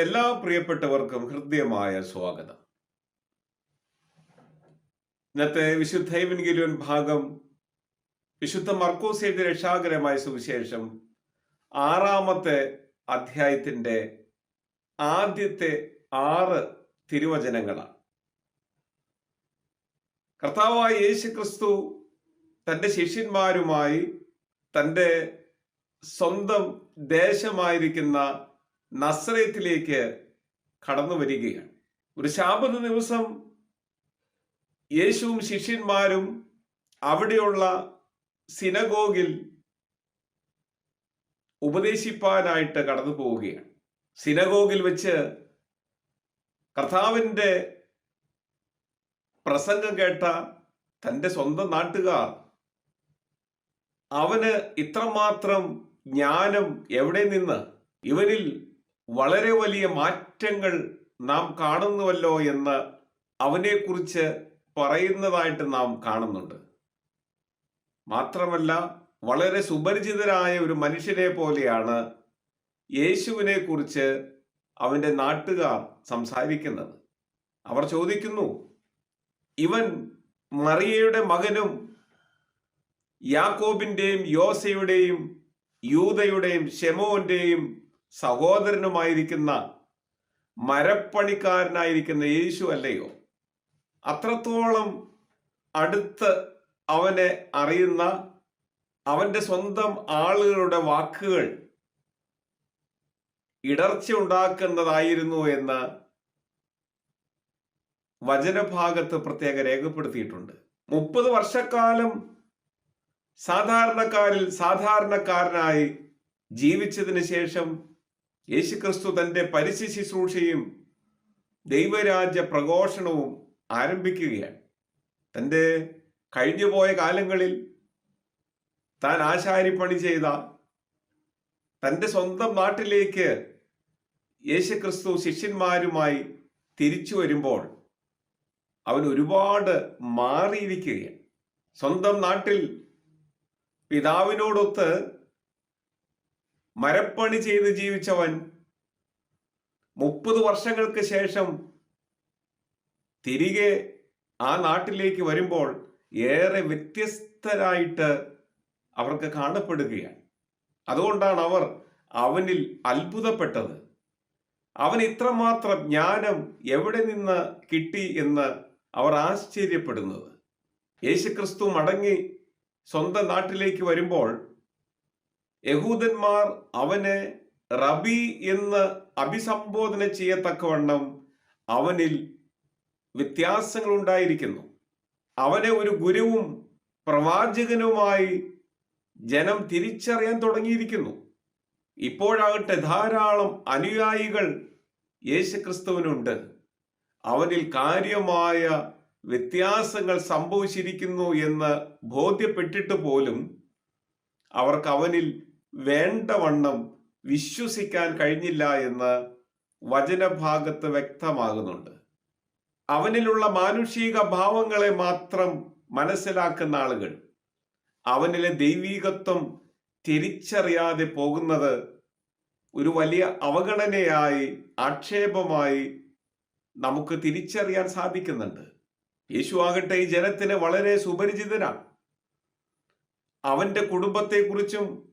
എല്ലാ പ്രിയപ്പെട്ടവർക്കും ഹൃദ്യമായ സ്വാഗതം. ഇന്നത്തെ വിശുദ്ധ എവൻഗേലിയൻ ഭാഗം വിശുദ്ധ മർക്കോസ് എഴുതിയ രക്ഷാകരമായ സുവിശേഷം ആറാമത്തെ അധ്യായത്തിന്റെ ആദ്യത്തെ ആറ് തിരുവചനങ്ങളാണ്. കർത്താവായ യേശു ക്രിസ്തു തന്റെ ശിഷ്യന്മാരുമായി തന്റെ സ്വന്തം ദേശമായിരിക്കുന്ന നസ്രയത്തിലേക്ക് കടന്നു വരികയാണ്. ഒരു ശാപന ദിവസം യേശുവും ശിഷ്യന്മാരും അവിടെയുള്ള സിനഗോഗിൽ ഉപദേശിപ്പാനായിട്ട് കടന്നു പോവുകയാണ്. സിനഗോഗിൽ വെച്ച് കർത്താവിന്റെ പ്രസംഗം കേട്ട തന്റെ സ്വന്തം നാട്ടുകാർ അവന് ഇത്രമാത്രം ജ്ഞാനം എവിടെ നിന്ന്? ഇവനിൽ വളരെ വലിയ മാറ്റങ്ങൾ നാം കാണുന്നുവല്ലോ എന്ന് അവനെക്കുറിച്ച് പറയുന്നതായിട്ട് നാം കാണുന്നുണ്ട്. മാത്രമല്ല വളരെ സുപരിചിതരായ ഒരു മനുഷ്യനെ പോലെയാണ് യേശുവിനെ കുറിച്ച് അവന്റെ നാട്ടുകാർ സംസാരിക്കുന്നത്. അവർ ചോദിക്കുന്നു ഇവൻ മറിയയുടെ മകനും യാക്കോബിന്റെയും യോസയുടെയും യൂതയുടെയും ഷെമോന്റെയും സഹോദരനുമായിരിക്കുന്ന മരപ്പണിക്കാരനായിരിക്കുന്ന യേശു അല്ലയോ? അത്രത്തോളം അടുത്ത് അവനെ അറിയുന്ന അവന്റെ സ്വന്തം ആളുകളുടെ വാക്കുകൾ ഇടർച്ച ഉണ്ടാക്കുന്നതായിരുന്നു എന്ന് വചനഭാഗത്ത് പ്രത്യേക രേഖപ്പെടുത്തിയിട്ടുണ്ട്. മുപ്പത് വർഷക്കാലം സാധാരണക്കാരിൽ സാധാരണക്കാരനായി ജീവിച്ചതിന് ശേഷം യേശുക്രിസ്തു തന്റെ പരിശു ശുശ്രൂഷയും ദൈവരാജ്യ പ്രഘോഷണവും ആരംഭിക്കുകയാണ്. തന്റെ കഴിഞ്ഞുപോയ കാലങ്ങളിൽ താൻ ആശാരിപ്പണി ചെയ്ത തന്റെ സ്വന്തം നാട്ടിലേക്ക് യേശുക്രിസ്തു ശിഷ്യന്മാരുമായി തിരിച്ചു വരുമ്പോൾ അവൻ ഒരുപാട് മാറിയിരിക്കുകയാണ്. സ്വന്തം നാട്ടിൽ പിതാവിനോടൊത്ത് മരപ്പണി ചെയ്ത് ജീവിച്ചവൻ മുപ്പത് വർഷങ്ങൾക്ക് ശേഷം തിരികെ ആ നാട്ടിലേക്ക് വരുമ്പോൾ ഏറെ വ്യത്യസ്തരായിട്ട് അവർക്ക് കാണപ്പെടുകയാണ്. അതുകൊണ്ടാണ് അവർ അവനിൽ അത്ഭുതപ്പെട്ടത്. അവൻ ഇത്രമാത്രം ജ്ഞാനം എവിടെ നിന്ന് കിട്ടി എന്ന് അവർ ആശ്ചര്യപ്പെടുന്നത്. യേശുക്രിസ്തു മടങ്ങി സ്വന്തം നാട്ടിലേക്ക് വരുമ്പോൾ യഹൂദന്മാർ അവനെ റബി എന്ന് അഭിസംബോധന ചെയ്യത്തക്കവണ്ണം അവനിൽ വ്യത്യാസങ്ങൾ ഉണ്ടായിരിക്കുന്നു. അവനെ ഒരു ഗുരുവും പ്രവാചകനുമായി ജനം തിരിച്ചറിയാൻ തുടങ്ങിയിരിക്കുന്നു. ഇപ്പോഴാകട്ടെ ധാരാളം അനുയായികൾ യേശുക്രിസ്തുവിനുണ്ട്. അവനിൽ കാര്യമായ വ്യത്യാസങ്ങൾ സംഭവിച്ചിരിക്കുന്നു എന്ന് ബോധ്യപ്പെട്ടിട്ട് പോലും അവർക്ക് അവനിൽ വേണ്ടവണ്ണം വിശ്വസിക്കാൻ കഴിഞ്ഞില്ല എന്ന് വചനഭാഗത്ത് വ്യക്തമാകുന്നുണ്ട്. അവനിലുള്ള മാനുഷിക ഭാവങ്ങളെ മാത്രം മനസ്സിലാക്കുന്ന ആളുകൾ അവനിലെ ദൈവീകത്വം തിരിച്ചറിയാതെ പോകുന്നത് ഒരു വലിയ അവഗണനയായി ആക്ഷേപമായി നമുക്ക് തിരിച്ചറിയാൻ സാധിക്കുന്നുണ്ട്. യേശു ആകട്ടെ ഈ ജനത്തിന് വളരെ സുപരിചിതനാണ്. അവന്റെ കുടുംബത്തെക്കുറിച്ചും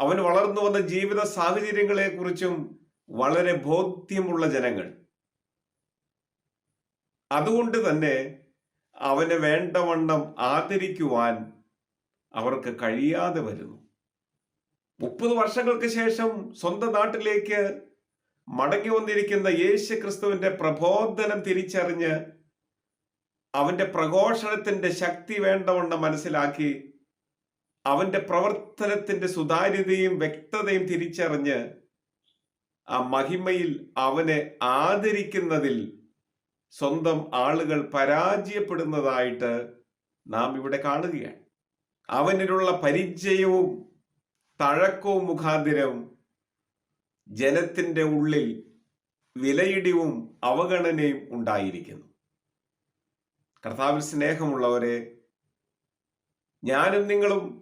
അവൻ വളർന്നു വന്ന ജീവിത സാഹചര്യങ്ങളെക്കുറിച്ചും വളരെ ബോധ്യമുള്ള ജനങ്ങൾ. അതുകൊണ്ട് തന്നെ അവനെ വേണ്ടവണ്ണം ആദരിക്കുവാൻ അവർക്ക് കഴിയാതെ വരുന്നു. മുപ്പത് വർഷങ്ങൾക്ക് ശേഷം സ്വന്തം നാട്ടിലേക്ക് മടങ്ങി വന്നിരിക്കുന്ന യേശു ക്രിസ്തുവിന്റെ പ്രബോധനം തിരിച്ചറിഞ്ഞ് അവന്റെ പ്രഘോഷണത്തിന്റെ ശക്തി വേണ്ടവണ്ണം മനസ്സിലാക്കി അവന്റെ പ്രവർത്തനത്തിന്റെ സുതാര്യതയും വ്യക്തതയും തിരിച്ചറിഞ്ഞ് ആ മഹിമയിൽ അവനെ ആദരിക്കുന്നതിൽ സ്വന്തം ആളുകൾ പരാജയപ്പെടുന്നതായിട്ട് നാം ഇവിടെ കാണുകയാണ്. അവനിലുള്ള പരിചയവും തഴക്കവും മുഖാന്തിരം ജനത്തിന്റെ ഉള്ളിൽ വിലയിടിവും അവഗണനയും ഉണ്ടായിരിക്കുന്നു. കർത്താവിൽ സ്നേഹമുള്ളവരെ ഞാനും നിങ്ങളും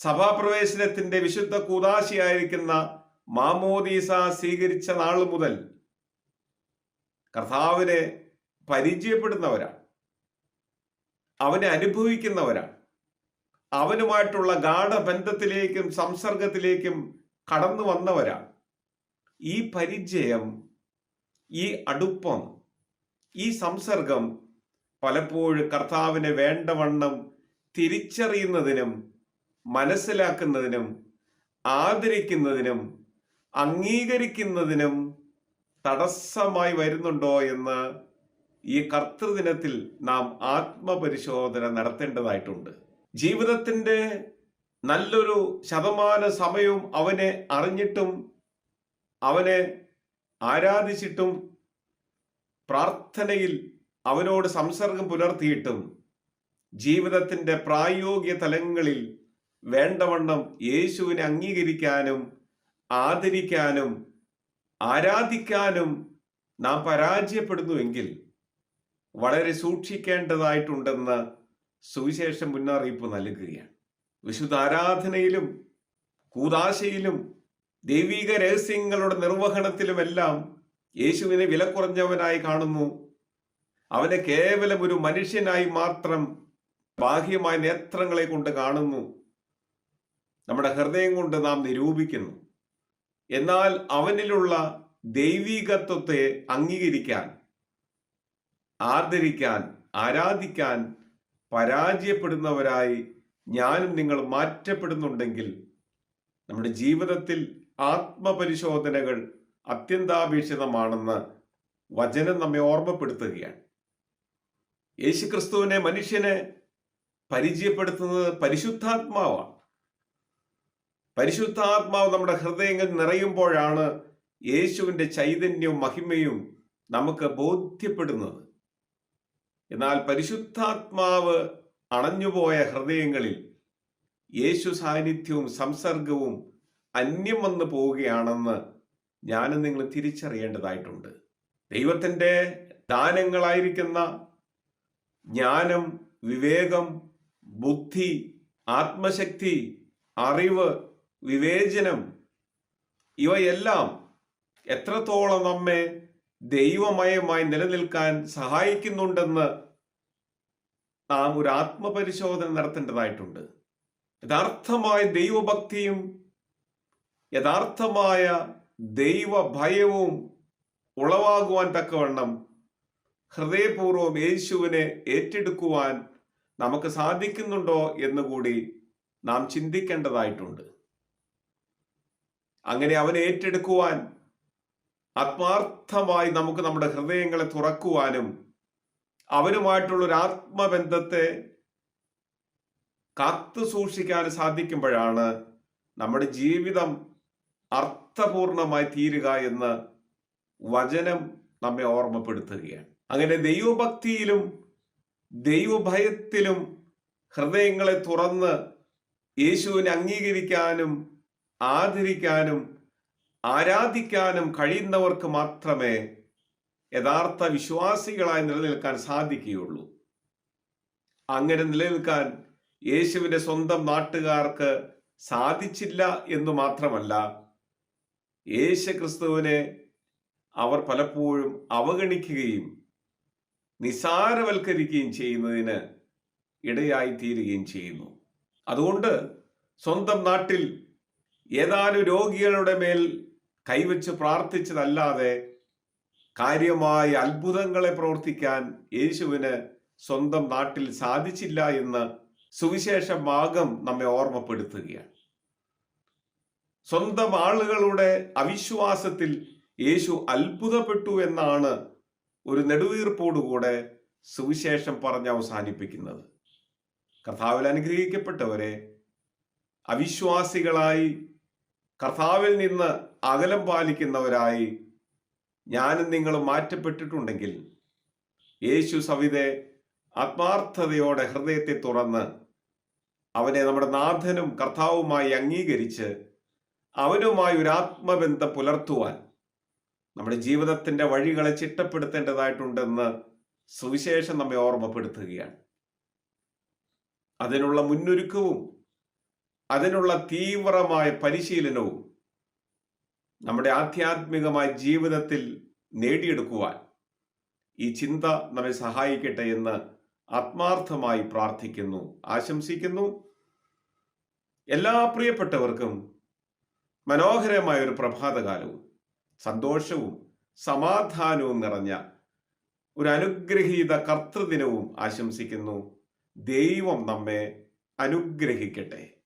സഭാപ്രവേശനത്തിന്റെ വിശുദ്ധ കൂതാശിയായിരിക്കുന്ന മാമോദീസ സ്വീകരിച്ച നാൾ മുതൽ കർത്താവിനെ പരിചയപ്പെടുന്നവരാണ്. അവനെ അനുഭവിക്കുന്നവരാണ്. അവനുമായിട്ടുള്ള ഗാഠബന്ധത്തിലേക്കും സംസർഗത്തിലേക്കും കടന്നു വന്നവരാണ്. ഈ പരിചയം ഈ അടുപ്പം ഈ സംസർഗം പലപ്പോഴും കർത്താവിനെ വേണ്ടവണ്ണം തിരിച്ചറിയുന്നതിനും മനസ്സിലാക്കുന്നതിനും ആദരിക്കുന്നതിനും അംഗീകരിക്കുന്നതിനും തടസ്സമായി വരുന്നുണ്ടോ എന്ന് ഈ കർത്തൃദിനത്തിൽ നാം ആത്മപരിശോധന നടത്തേണ്ടതായിട്ടുണ്ട്. ജീവിതത്തിന്റെ നല്ലൊരു ശതമാന സമയവും അവനെ അറിഞ്ഞിട്ടും അവനെ ആരാധിച്ചിട്ടും പ്രാർത്ഥനയിൽ അവനോട് സംസർഗം പുലർത്തിയിട്ടും ജീവിതത്തിന്റെ പ്രായോഗിക തലങ്ങളിൽ വേണ്ടവണ്ണം യേശുവിനെ അംഗീകരിക്കാനും ആദരിക്കാനും ആരാധിക്കാനും നാം പരാജയപ്പെടുന്നുവെങ്കിൽ വളരെ സൂക്ഷിക്കേണ്ടതായിട്ടുണ്ടെന്ന് സുവിശേഷം മുന്നറിയിപ്പ് നൽകുകയാണ്. വിശുദ്ധ ആരാധനയിലും കൂതാശയിലും ദൈവിക രഹസ്യങ്ങളുടെ നിർവഹണത്തിലുമെല്ലാം യേശുവിനെ വില കുറഞ്ഞവനായി കാണുന്നു. അവനെ കേവലം ഒരു മനുഷ്യനായി മാത്രം ബാഹ്യമായ നേത്രങ്ങളെ കൊണ്ട് കാണുന്നു. നമ്മുടെ ഹൃദയം കൊണ്ട് നാം നിരൂപിക്കുന്നു. എന്നാൽ അവനിലുള്ള ദൈവികത്വത്തെ അംഗീകരിക്കാൻ ആദരിക്കാൻ ആരാധിക്കാൻ പരാജയപ്പെടുന്നവരായി ഞാനും നിങ്ങൾ മാറ്റപ്പെടുന്നുണ്ടെങ്കിൽ നമ്മുടെ ജീവിതത്തിൽ ആത്മപരിശോധനകൾ അത്യന്താപേക്ഷിതമാണെന്ന് വചനം നമ്മെ ഓർമ്മപ്പെടുത്തുകയാണ്. യേശുക്രിസ്തുവിനെ മനുഷ്യനെ പരിചയപ്പെടുത്തുന്നത് പരിശുദ്ധാത്മാവാണ്. പരിശുദ്ധാത്മാവ് നമ്മുടെ ഹൃദയങ്ങൾ നിറയുമ്പോഴാണ് യേശുവിന്റെ ചൈതന്യവും മഹിമയും നമുക്ക് ബോധ്യപ്പെടുന്നത്. എന്നാൽ പരിശുദ്ധാത്മാവ് അണഞ്ഞുപോയ ഹൃദയങ്ങളിൽ യേശു സാന്നിധ്യവും സംസർഗവും അന്യം വന്നു പോവുകയാണെന്ന് ഞാനും നിങ്ങൾ തിരിച്ചറിയേണ്ടതായിട്ടുണ്ട്. ദൈവത്തിന്റെ ദാനങ്ങളായിരിക്കുന്ന ജ്ഞാനം വിവേകം ബുദ്ധി ആത്മശക്തി അറിവ് വിവേചനം ഇവയെല്ലാം എത്രത്തോളം നമ്മെ ദൈവമയമായി നിലനിൽക്കാൻ സഹായിക്കുന്നുണ്ടെന്ന് നാം ഒരു ആത്മപരിശോധന നടത്തേണ്ടതായിട്ടുണ്ട്. യഥാർത്ഥമായ ദൈവഭക്തിയും യഥാർത്ഥമായ ദൈവഭയവും ഉളവാകുവാൻ തക്കവണ്ണം ഹൃദയപൂർവം യേശുവിനെ ഏറ്റെടുക്കുവാൻ നമുക്ക് സാധിക്കുന്നുണ്ടോ എന്നുകൂടി നാം ചിന്തിക്കേണ്ടതായിട്ടുണ്ട്. അങ്ങനെ അവൻ ഏറ്റെടുക്കുവാൻ ആത്മാർത്ഥമായി നമുക്ക് നമ്മുടെ ഹൃദയങ്ങളെ തുറക്കുവാനും അവനുമായിട്ടുള്ള ഒരു ആത്മബന്ധത്തെ കാത്തു സൂക്ഷിക്കാൻ സാധിക്കുമ്പോഴാണ് നമ്മുടെ ജീവിതം അർത്ഥപൂർണമായി തീരുക എന്ന് വചനം നമ്മെ ഓർമ്മപ്പെടുത്തുകയാണ്. അങ്ങനെ ദൈവഭക്തിയിലും ദൈവഭയത്തിലും ഹൃദയങ്ങളെ തുറന്ന് യേശുവിനെ അംഗീകരിക്കാനും ആദരിക്കാനും ആരാധിക്കാനും കഴിയുന്നവർക്ക് മാത്രമേ യഥാർത്ഥ വിശ്വാസികളായി നിലനിൽക്കാൻ സാധിക്കുകയുള്ളൂ. അങ്ങനെ നിലനിൽക്കാൻ യേശുവിന്റെ സ്വന്തം നാട്ടുകാർക്ക് സാധിച്ചില്ല എന്ന് മാത്രമല്ല യേശു ക്രിസ്തുവിനെ അവർ പലപ്പോഴും അവഗണിക്കുകയും നിസാരവൽക്കരിക്കുകയും ചെയ്യുന്നതിന് ഇടയായി തീരുകയും ചെയ്യുന്നു. അതുകൊണ്ട് സ്വന്തം നാട്ടിൽ ഏതാനും രോഗികളുടെ മേൽ കൈവച്ച് പ്രാർത്ഥിച്ചതല്ലാതെ കാര്യമായ അത്ഭുതങ്ങളെ പ്രവർത്തിക്കാൻ യേശുവിന് സ്വന്തം നാട്ടിൽ സാധിച്ചില്ല എന്ന് സുവിശേഷ ഭാഗം നമ്മെ ഓർമ്മപ്പെടുത്തുകയാണ്. സ്വന്തം ആളുകളുടെ അവിശ്വാസത്തിൽ യേശു അത്ഭുതപ്പെട്ടു എന്നാണ് ഒരു നെടുവീർപ്പോടുകൂടെ സുവിശേഷം പറഞ്ഞ് അവസാനിപ്പിക്കുന്നത്. കർത്താവിൽ അനുഗ്രഹിക്കപ്പെട്ടവരെ അവിശ്വാസികളായി കർത്താവിൽ നിന്ന് അകലം പാലിക്കുന്നവരായി ഞാനും നിങ്ങൾ മാറ്റപ്പെട്ടിട്ടുണ്ടെങ്കിൽ യേശു സവിതെ ആത്മാർത്ഥതയോടെ ഹൃദയത്തെ തുറന്ന് അവനെ നമ്മുടെ നാഥനും കർത്താവുമായി അംഗീകരിച്ച് അവനുമായി ഒരു ആത്മബന്ധം പുലർത്തുവാൻ നമ്മുടെ ജീവിതത്തിന്റെ വഴികളെ ചിട്ടപ്പെടുത്തേണ്ടതായിട്ടുണ്ടെന്ന് സുവിശേഷം നമ്മെ ഓർമ്മപ്പെടുത്തുകയാണ്. അതിനുള്ള മുന്നൊരുക്കവും അതിനുള്ള തീവ്രമായ പരിശീലനവും നമ്മുടെ ആധ്യാത്മികമായ ജീവിതത്തിൽ നേടിയെടുക്കുവാൻ ഈ ചിന്ത നമ്മെ സഹായിക്കട്ടെ എന്ന് ആത്മാർത്ഥമായി പ്രാർത്ഥിക്കുന്നു ആശംസിക്കുന്നു. എല്ലാ പ്രിയപ്പെട്ടവർക്കും മനോഹരമായ ഒരു പ്രഭാതകാലവും സന്തോഷവും സമാധാനവും നിറഞ്ഞ ഒരു അനുഗ്രഹീത കർത്തൃദിനവും ആശംസിക്കുന്നു. ദൈവം നമ്മെ അനുഗ്രഹിക്കട്ടെ.